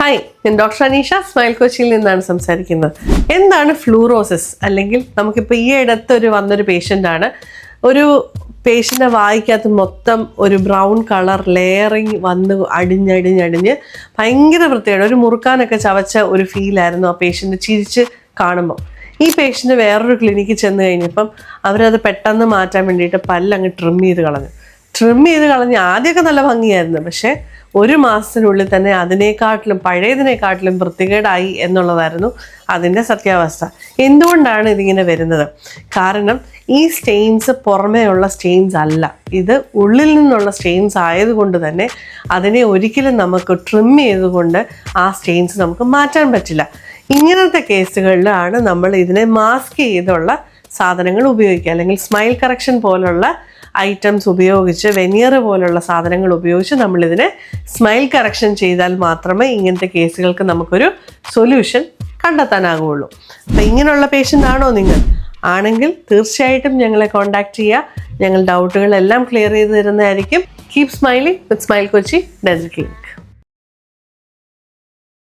Hi ഞാൻ doctor Aneesha smile കൊച്ചിയിൽ നിന്നാണ് സംസാരിക്കുന്നത്. എന്താണ് ഫ്ലൂറോസിസ് അല്ലെങ്കിൽ നമുക്കിപ്പോൾ ഈ ഇടത്ത് ഒരു വന്നൊരു പേഷ്യന്റ് ആണ്. ഒരു പേഷ്യന്റെ വായിക്കകത്ത് മൊത്തം ഒരു ബ്രൗൺ കളർ ലെയറിങ് വന്ന് അടിഞ്ഞടിഞ്ഞടിഞ്ഞ് ഭയങ്കര വൃത്തിയാണ് ഒരു മുറുക്കാനൊക്കെ ചവച്ച ഒരു ഫീലായിരുന്നു ആ പേഷ്യന്റ് ചിരിച്ച് കാണുമ്പോൾ ഈ പേഷ്യന്റ് വേറൊരു ക്ലിനിക്കിൽ ചെന്ന് കഴിഞ്ഞപ്പം അവരത് പെട്ടെന്ന് മാറ്റാൻ വേണ്ടിയിട്ട് പല്ലങ്ങ് ട്രിം ചെയ്ത് കളഞ്ഞു. ട്രിം ചെയ്ത് കളഞ്ഞ് ആദ്യമൊക്കെ നല്ല ഭംഗിയായിരുന്നു. പക്ഷേ ഒരു മാസത്തിനുള്ളിൽ തന്നെ അതിനേക്കാട്ടിലും പഴയതിനേക്കാട്ടിലും വൃത്തികേടായി എന്നുള്ളതായിരുന്നു അതിന്റെ സത്യാവസ്ഥ. എന്തുകൊണ്ടാണ് ഇതിങ്ങനെ വരുന്നത്? കാരണം ഈ സ്റ്റെയിൻസ് പുറമേയുള്ള സ്റ്റെയിൻസ് അല്ല. ഇത് ഉള്ളിൽ നിന്നുള്ള സ്റ്റെയിൻസ് ആയതുകൊണ്ട് തന്നെ അതിനെ ഒരിക്കലും നമുക്ക് ട്രിം ചെയ്തുകൊണ്ട് ആ സ്റ്റെയിൻസ് നമുക്ക് മാറ്റാൻ പറ്റില്ല. ഇങ്ങനത്തെ കേസുകളിലാണ് നമ്മൾ ഇതിനെ മാസ്ക് ചെയ്തുള്ള സാധനങ്ങൾ ഉപയോഗിക്കുക. അല്ലെങ്കിൽ സ്മൈൽ കറക്ഷൻ പോലുള്ള ഐറ്റംസ് ഉപയോഗിച്ച് വെനിയർ പോലുള്ള സാധനങ്ങൾ ഉപയോഗിച്ച് നമ്മളിതിനെ സ്മൈൽ കറക്ഷൻ ചെയ്താൽ മാത്രമേ ഇങ്ങനത്തെ കേസുകൾക്ക് നമുക്കൊരു സൊല്യൂഷൻ കണ്ടെത്താനാകുള്ളൂ. അപ്പം ഇങ്ങനെയുള്ള പേഷ്യന്റ് ആണോ നിങ്ങൾ? ആണെങ്കിൽ തീർച്ചയായിട്ടും ഞങ്ങളെ കോൺടാക്ട് ചെയ്യുക. ഞങ്ങൾ ഡൗട്ടുകളെല്ലാം ക്ലിയർ ചെയ്ത് തരുന്നതായിരിക്കും. Keep smiling with smile Kochi dental clinic